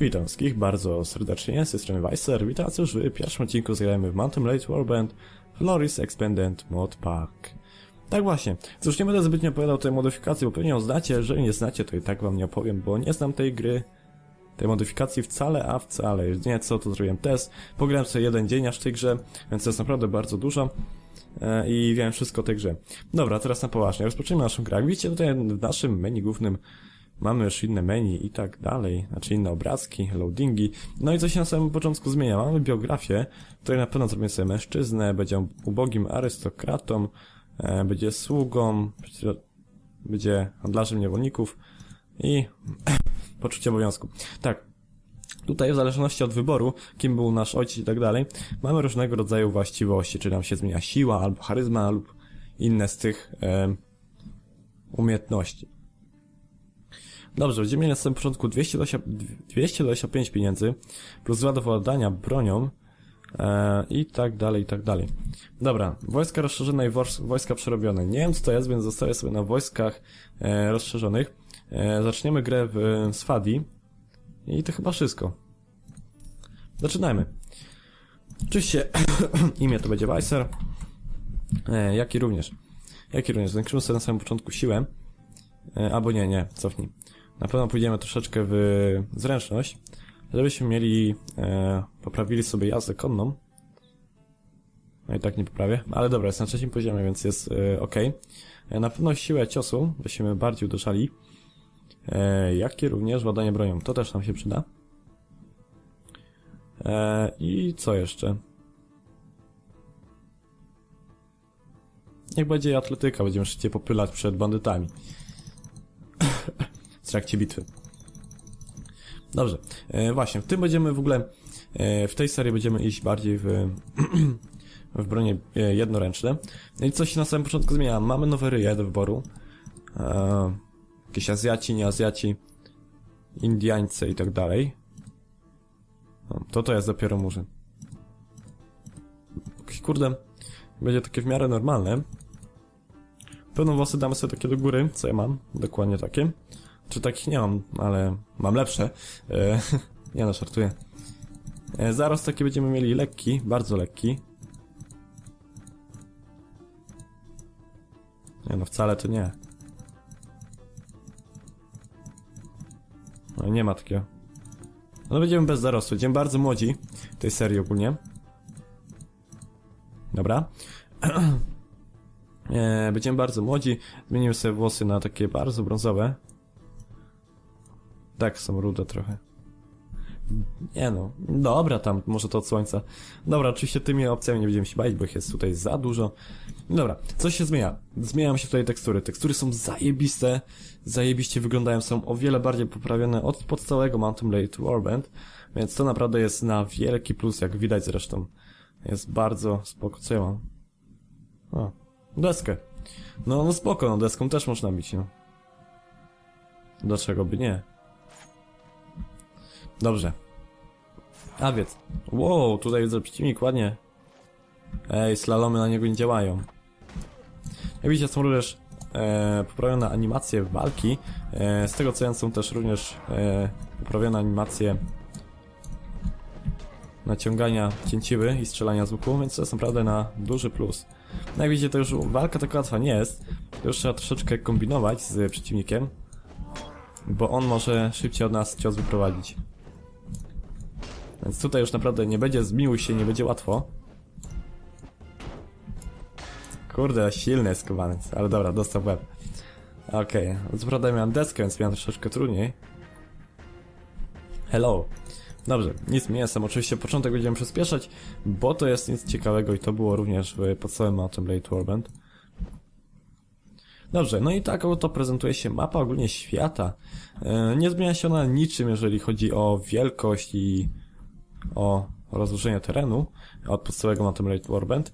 Witam wszystkich bardzo serdecznie, z tej strony Weiser. Witam już w pierwszym odcinku zagrajmy w Mountain Blade Warband Floris Expanded Mod Pack. Tak właśnie, cóż nie będę zbytnio opowiadał tej modyfikacji, bo pewnie ją znacie, jeżeli nie znacie to i tak wam nie opowiem, bo nie znam tej gry, tej modyfikacji wcale, a wcale. Jedynie co, to zrobiłem test, pograłem sobie jeden dzień aż w tej grze, więc to jest naprawdę bardzo dużo e, i wiem wszystko o tej grze. Dobra, teraz na poważnie, rozpoczniemy naszą grę. Jak widzicie tutaj w naszym menu głównym Mamy już inne menu i tak dalej, znaczy inne obrazki, loadingi. No i co się na samym początku zmienia? Mamy biografię, której na pewno zrobimy sobie mężczyznę, będzie ubogim arystokratą, e, będzie sługą, będzie handlarzem niewolników i poczucie obowiązku. Tak, Tutaj w zależności od wyboru, kim był nasz ojciec i tak dalej, mamy różnego rodzaju właściwości, czy nam się zmienia siła, albo charyzma, lub inne z tych e, umiejętności. Dobrze, będziemy mieli na samym początku 220, 225 pieniędzy, plus władania bronią, e, i tak dalej, i tak dalej. Dobra, wojska rozszerzone i wojska przerobione. Nie wiem co to jest, więc zostaję sobie na wojskach e, rozszerzonych. E, zaczniemy grę w e, Swadi i to chyba wszystko. Zaczynajmy. Oczywiście imię to będzie Weiser, e, jak i również. Jak i również, zwiększymy sobie na samym początku siłę. E, albo nie, nie, cofnij. Na pewno pójdziemy troszeczkę w zręczność, żebyśmy mieli, e, poprawili sobie jazdę konną. No i tak nie poprawię, ale dobra, jest na trzecim poziomie, więc jest e, ok. E, na pewno siłę ciosu, byśmy bardziej uderzali, e, jak i również ładanie bronią, to też nam się przyda. E, I co jeszcze? Niech będzie atletyka, będziemy szybciej popylać przed bandytami w trakcie bitwy. Dobrze, e, właśnie, w tym będziemy w ogóle, e, w tej serii będziemy iść bardziej w, w bronie e, jednoręczne. No I coś się na samym początku zmienia. Mamy nowe ryje do wyboru. E, jakieś Azjaci, nie Azjaci, Indiańcy i tak dalej. No, to to jest dopiero murzyn. Kurde, będzie takie w miarę normalne. Pełną włosy damy sobie takie do góry, co ja mam, dokładnie takie. Czy takich nie mam, ale mam lepsze. E, nie no, żartuję. E, zarost taki będziemy mieli lekki, bardzo lekki. Nie no, wcale to nie. No nie ma takiego. No będziemy bez zarostu, będziemy bardzo młodzi w tej serii ogólnie. Dobra. e, będziemy bardzo młodzi, zmienimy sobie włosy na takie bardzo brązowe. Tak, są rude trochę. Nie no, dobra tam, może to od słońca. Dobra, oczywiście tymi opcjami nie będziemy się bawić, bo ich jest tutaj za dużo. Dobra, coś się zmienia. Zmieniają się tutaj tekstury. Tekstury są zajebiste, zajebiście wyglądają, są o wiele bardziej poprawione od podstałego Mountain Blade Warband, więc to naprawdę jest na wielki plus, jak widać zresztą. Jest bardzo spoko. Co ja mam? O, deskę. No, no spoko, no deską też można bić, no. Dlaczego by nie? Dobrze. A więc. Wow, tutaj widzę przeciwnik ładnie. Ej, slalomy na niego nie działają. Jak widzicie, są również e, poprawione animacje walki. E, z tego co wiem, są też również e, poprawione animacje naciągania cięciwy i strzelania z łuku, więc to jest naprawdę na duży plus. No jak widzicie, to już walka taka łatwa nie jest. To już trzeba troszeczkę kombinować z przeciwnikiem, bo on może szybciej od nas cios wyprowadzić. Więc tutaj już naprawdę nie będzie, zmiłuj się, nie będzie łatwo. Kurde, silny jest skubaniec, ale dobra, dostał web. Okej, okay. co prawda miałem deskę, więc miałem troszeczkę trudniej. Hello. Dobrze, nic mi jestem. Oczywiście początek będziemy przyspieszać, bo to jest nic ciekawego i to było również w podstawowym Mountain Blade Warband. Dobrze, no i tak oto prezentuje się mapa ogólnie świata. E, nie zmienia się ona niczym, jeżeli chodzi o wielkość i o rozłożenie terenu od podstawowego Mountain Blade Warband.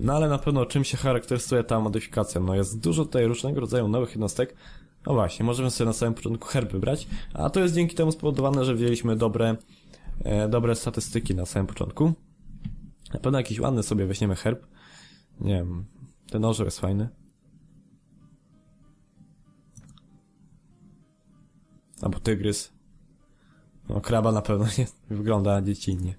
No ale na pewno czym się charakteryzuje ta modyfikacja? No jest dużo tutaj różnego rodzaju nowych jednostek. No właśnie, możemy sobie na samym początku herb wybrać, a to jest dzięki temu spowodowane, że wzięliśmy dobre, e, dobre statystyki na samym początku. Na pewno jakiś ładny sobie weźmiemy herb. Nie wiem, ten orzeł jest fajny. Albo tygrys. No, kraba na pewno nie wygląda dziecinnie.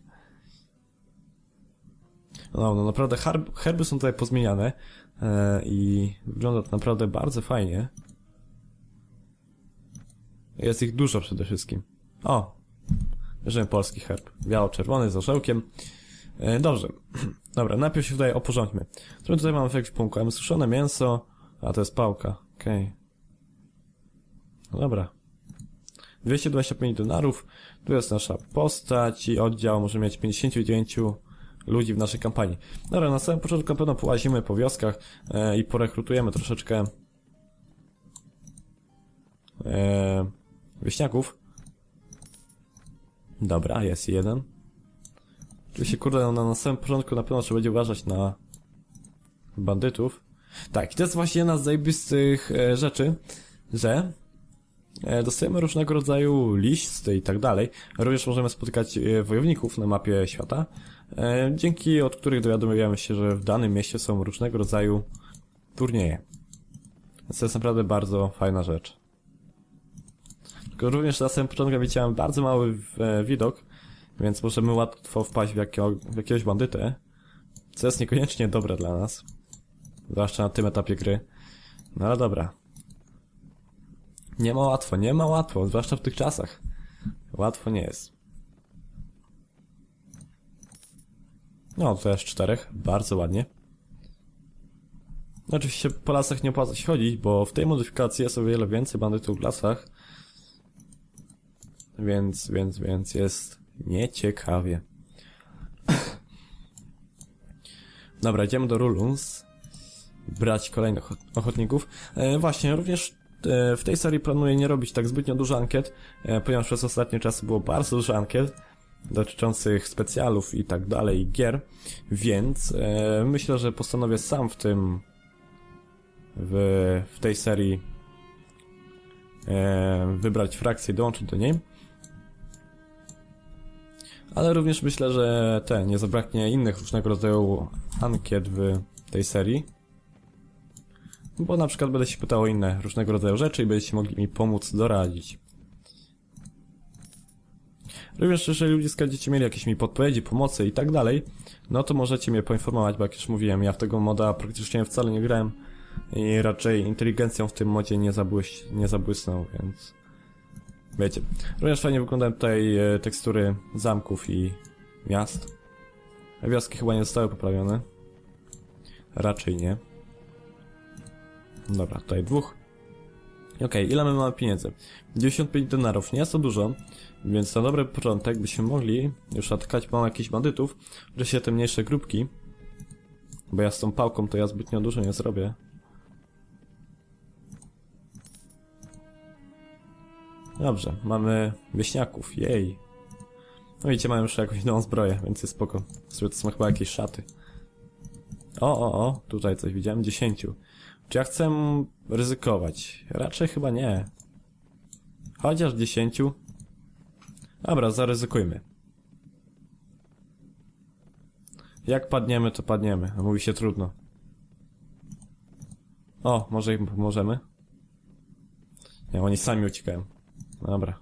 No, no naprawdę herb, herby są tutaj pozmieniane e, i wygląda to naprawdę bardzo fajnie. Jest ich dużo przede wszystkim. O! Bierzemy polski herb. Biało-czerwony z orzełkiem. E, dobrze. Dobra, najpierw się tutaj oporządźmy. My tutaj mamy w jakimś punkcie? Mamy suszone mięso. A, to jest pałka. Okej. No dobra. 225 dolarów. Tu jest nasza postać i oddział. Możemy mieć 59 ludzi w naszej kampanii. Dobra, na samym początku na pewno połazimy po wioskach e, i porekrutujemy troszeczkę e, wieśniaków. Dobra, jest jeden. Oczywiście, kurde, no, na samym początku na pewno trzeba będzie uważać na bandytów. Tak, i to jest właśnie jedna z zajebistych e, rzeczy, że dostajemy różnego rodzaju listy i tak dalej. Również możemy spotykać e, wojowników na mapie świata, e, dzięki od których dowiadujemy się, że w danym mieście są różnego rodzaju turnieje. Więc to jest naprawdę bardzo fajna rzecz. Tylko również na samym początku widziałem bardzo mały e, widok, więc możemy łatwo wpaść w, jakiego, w jakiegoś bandytę, co jest niekoniecznie dobre dla nas. Zwłaszcza na tym etapie gry. No ale dobra. Nie ma łatwo, nie ma łatwo, zwłaszcza w tych czasach. Łatwo nie jest. No, to jest czterech, bardzo ładnie. No, Oczywiście po lasach nie opłaca się chodzić, bo w tej modyfikacji jest o wiele więcej bandytów w lasach. Więc, więc, więc jest nieciekawie. Dobra, idziemy do Ruluns. Brać kolejnych ochot- ochotników. E, właśnie, również w tej serii planuję nie robić tak zbytnio dużo ankiet, e, ponieważ przez ostatnie czasy było bardzo dużo ankiet dotyczących specjalów i tak dalej, gier, więc e, myślę, że postanowię sam w tym w, w tej serii e, wybrać frakcję i dołączyć do niej. Ale również myślę, że te, nie zabraknie innych różnego rodzaju ankiet w tej serii. Bo na przykład będę się pytał o inne różnego rodzaju rzeczy i będziecie mogli mi pomóc doradzić. Również jeżeli ludzie będziecie mieli jakieś mi podpowiedzi, pomocy i tak dalej, no to możecie mnie poinformować, bo jak już mówiłem, ja w tego moda praktycznie wcale nie grałem i raczej inteligencją w tym modzie nie, zabłyś, nie zabłysnął, więc... Wiecie. Również fajnie wyglądają tutaj e, tekstury zamków i miast. Wioski chyba nie zostały poprawione. Raczej nie. Dobra, tutaj dwóch. Okej, ile my mamy pieniędzy? 95 dolarów, nie jest to dużo, więc na dobry początek byśmy mogli już atakować mam jakichś bandytów, wreszcie te mniejsze grupki, bo ja z tą pałką to ja zbytnio dużo nie zrobię. Dobrze, mamy wieśniaków, jej. No widzicie, mają już jakąś nową zbroję, więc jest spoko. Sobie to są chyba jakieś szaty. O, o, o, tutaj coś widziałem, 10. Czy ja chcę ryzykować? Raczej chyba nie. Chociaż 10. Dobra, zaryzykujmy. Jak padniemy, to padniemy. Mówi się trudno. O, może im pomożemy? Nie, oni sami uciekają. Dobra.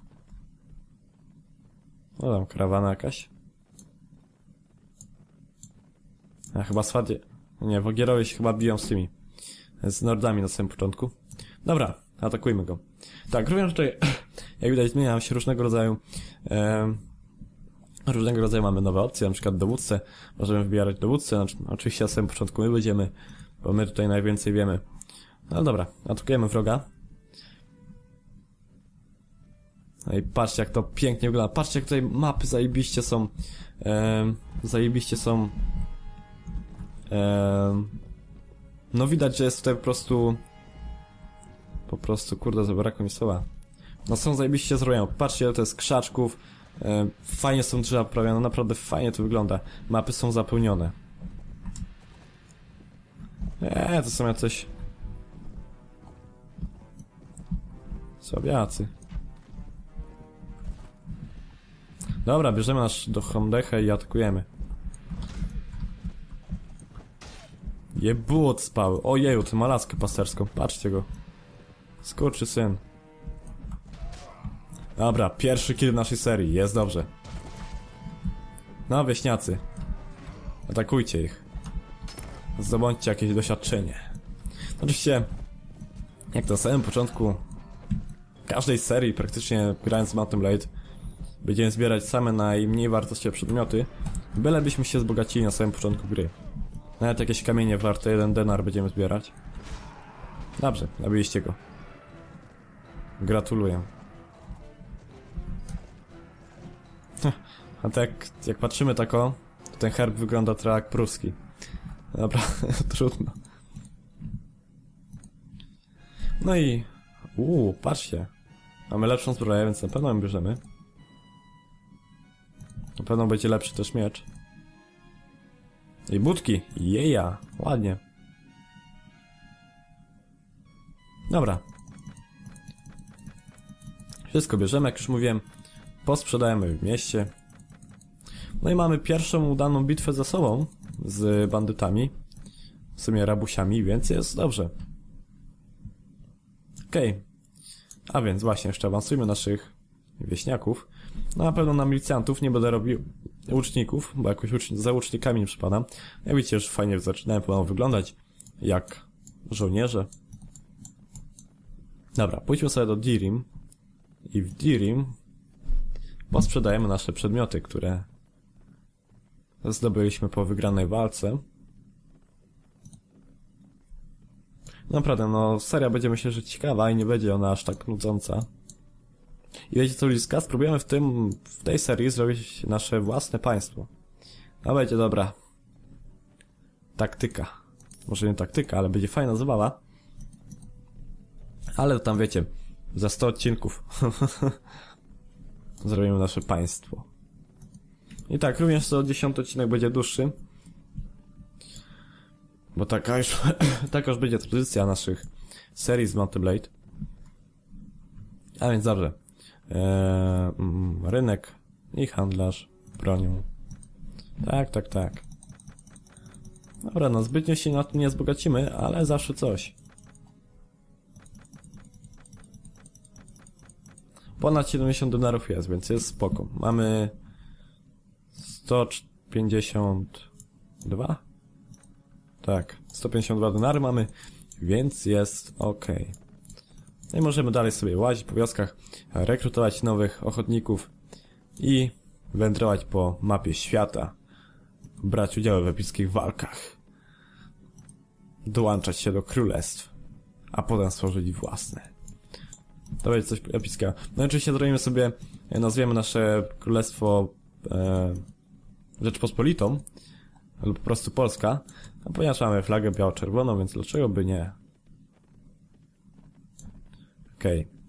No tam, karawana jakaś. A chyba swadzie... Nie, Wogierowie się chyba biją z tymi. Z Nordami na samym początku. Dobra, atakujmy go. Tak, również tutaj, jak widać, zmieniają się różnego rodzaju... em, różnego rodzaju mamy nowe opcje, na przykład dowódcę. Możemy wybierać dowódcę, znaczy, oczywiście na samym początku my będziemy, bo my tutaj najwięcej wiemy. No dobra, atakujemy wroga. No i patrzcie jak to pięknie wygląda. Patrzcie jak tutaj mapy zajebiście są. em, zajebiście są. em, no widać, że jest tutaj po prostu. Po prostu, kurde, zabrakło mi słowa. No są zajebiście zrobione. Patrzcie, ile to jest krzaczków. em, fajnie są drzewa poprawione, naprawdę fajnie to wygląda. Mapy są zapełnione. Eee, to są jacyś... Słabiacy. Dobra, bierzemy nasz do Hondechę i atakujemy. Jebut spały. Ojeju, ma laskę pasterską. Patrzcie go. Skurczy syn. Dobra, pierwszy kill w naszej serii, jest dobrze. No, wieśniacy. Atakujcie ich. Zdobądźcie jakieś doświadczenie. Oczywiście, jak to na samym początku każdej serii, praktycznie grając z Mountain Blade, będziemy zbierać same najmniej wartościowe przedmioty, bylebyśmy się wzbogacili na samym początku gry. Nawet jakieś kamienie warte jeden denar będziemy zbierać. Dobrze, nabiliście go. Gratuluję. A tak, jak patrzymy tako, to ten herb wygląda trochę jak pruski. Dobra, trudno. No i... Uuu, patrzcie. Mamy lepszą zbroję, więc na pewno ją bierzemy. Na pewno będzie lepszy też miecz. I budki. Jeja. Ładnie. Dobra. Wszystko bierzemy, jak już mówiłem. Posprzedajemy w mieście. No i mamy pierwszą udaną bitwę za sobą z bandytami. W sumie rabusiami, więc jest dobrze. Okej. A więc właśnie, jeszcze awansujmy naszych wieśniaków. No na pewno na milicjantów nie będę robił łuczników, bo jakoś łucz... za łucznikami nie przypadam. Jak widzicie, już fajnie zaczynają wyglądać jak żołnierze. Dobra, pójdźmy sobie do Dirim. I w Dirim posprzedajemy nasze przedmioty, które zdobyliśmy po wygranej walce. Naprawdę, no seria będzie myślę, że ciekawa i nie będzie ona aż tak nudząca. I wiecie co, Liska? Spróbujemy w tym, w tej serii zrobić nasze własne państwo. No będzie dobra. Taktyka. Może nie taktyka, ale będzie fajna zabawa. Ale tam wiecie, za 100 odcinków zrobimy nasze państwo. I tak, również co 10 odcinek będzie dłuższy. Bo taka już, taka już będzie tradycja naszych serii z Mountain Blade. A więc dobrze. Eee, mm, rynek i handlarz bronią. Tak, tak, tak. Dobra, no zbytnio się na tym nie zbogacimy, ale zawsze coś. Ponad 70 dolarów jest, więc jest spoko. Mamy 152? Tak, 152 donary mamy, więc jest ok. No i możemy dalej sobie łazić po wioskach, rekrutować nowych ochotników i wędrować po mapie świata, brać udział w epickich walkach, dołączać się do królestw, a potem stworzyć własne. To będzie coś epickiego. No i oczywiście zrobimy sobie, nazwiemy nasze królestwo e, Rzeczpospolitą, lub po prostu Polska, a ponieważ mamy flagę biało-czerwoną, więc dlaczego by nie? Okej. Okay.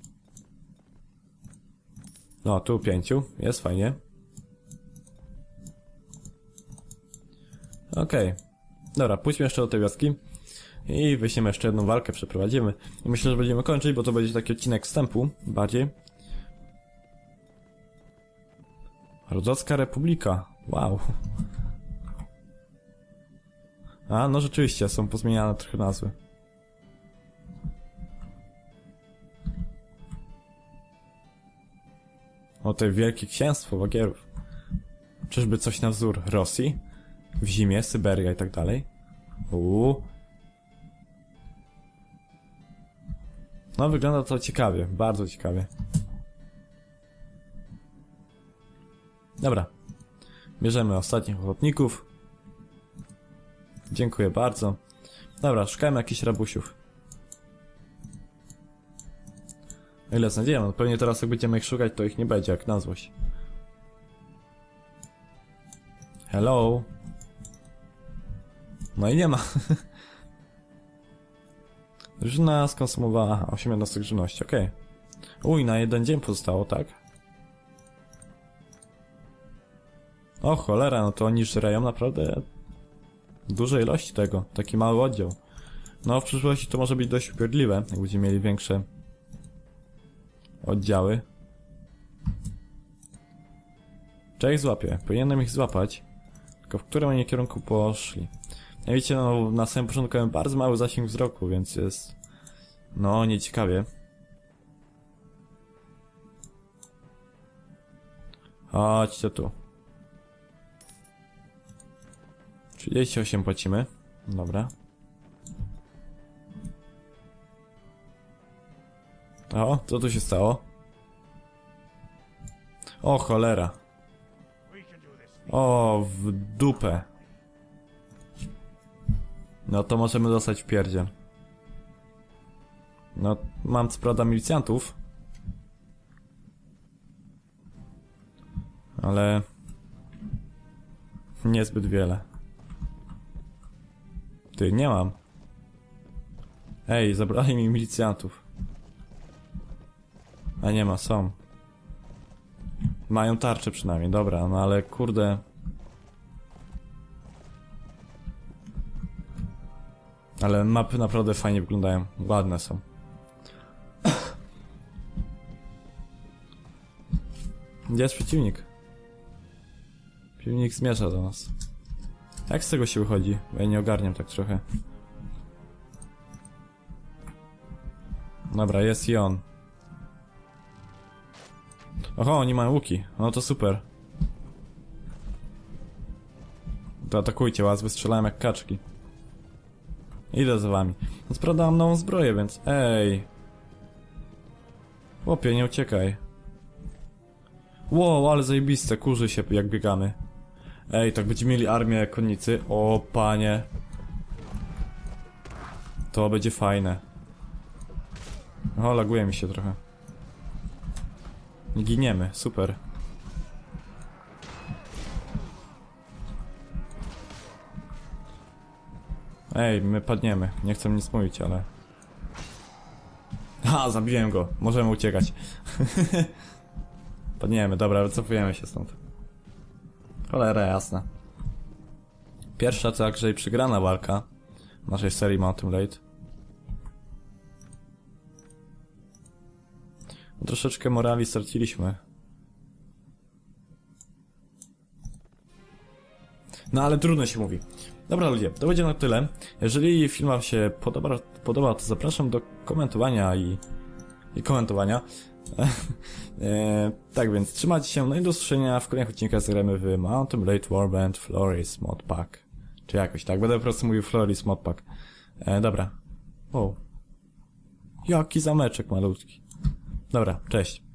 No, tu pięciu, jest fajnie. Okej. Okay. Dobra, pójdźmy jeszcze do tej wioski. I wyśniemy jeszcze jedną walkę, przeprowadzimy. I myślę, że będziemy kończyć, bo to będzie taki odcinek wstępu, bardziej. Rodzocka Republika. Wow. A, no rzeczywiście, są pozmieniane trochę nazwy. O, te wielkie księstwo Wagierów. Czyżby coś na wzór Rosji? W zimie, Syberia i tak dalej? Uuu. No, wygląda to ciekawie, bardzo ciekawie. Dobra. Bierzemy ostatnich ochotników. Dziękuję bardzo. Dobra, szukajmy jakichś rabusiów. Ile z nadzieją, no pewnie teraz jak będziemy ich szukać, to ich nie będzie, jak na złość. Hello? No i nie ma. Drużyna skonsumowała aha, 8 jednostek żywności, okej. Okay. Uj, na jeden dzień pozostało, tak? O cholera, no to oni żreją naprawdę duże ilości tego, taki mały oddział. No w przyszłości to może być dość upierdliwe, jak będziemy mieli większe oddziały. Czy ich złapię? Powinienem ich złapać. Tylko w którym oni kierunku poszli? Jak widzicie, no na samym początku miałem bardzo mały zasięg wzroku, więc jest... No, nieciekawie. Chodźcie tu. 38 płacimy. Dobra. O, co tu się stało? O, cholera. O, w dupę. No to możemy dostać w pierdziel. No, mam co prawda milicjantów. Ale... Niezbyt wiele. Ty, nie mam. Ej, zabrali mi milicjantów. A nie ma, są. Mają tarczę przynajmniej, dobra, no ale kurde... Ale mapy naprawdę fajnie wyglądają, ładne są. Gdzie jest przeciwnik? Przeciwnik zmierza do nas. Jak z tego się wychodzi? Bo ja nie ogarniam tak trochę. Dobra, jest i on. Oho, oni mają łuki. No to super. To atakujcie was, wystrzelałem jak kaczki. Idę za wami. No prawda mam nową zbroję, więc ej. Chłopie, nie uciekaj. Wow, ale zajebiste, kurzy się jak biegamy. Ej, tak będziemy mieli armię konnicy. O, panie. To będzie fajne. O, laguje mi się trochę. Nie giniemy, super. Ej, my padniemy. Nie chcę nic mówić, ale... Ha, zabiłem go. Możemy uciekać. padniemy, dobra, wycofujemy się stąd. Cholera jasna. Pierwsza to także i przegrana walka naszej serii Mountain Blade. Troszeczkę morali straciliśmy. No ale trudno się mówi. Dobra ludzie, to będzie na tyle. Jeżeli film wam się podoba, podoba to zapraszam do komentowania i, i komentowania. e, tak więc trzymajcie się, no i do usłyszenia w kolejnych odcinkach zagramy w Mountain Blade Warband Floris Modpack. Czy jakoś tak, będę po prostu mówił Floris Modpack. E, dobra. O. Jaki zameczek malutki. Dobra, cześć.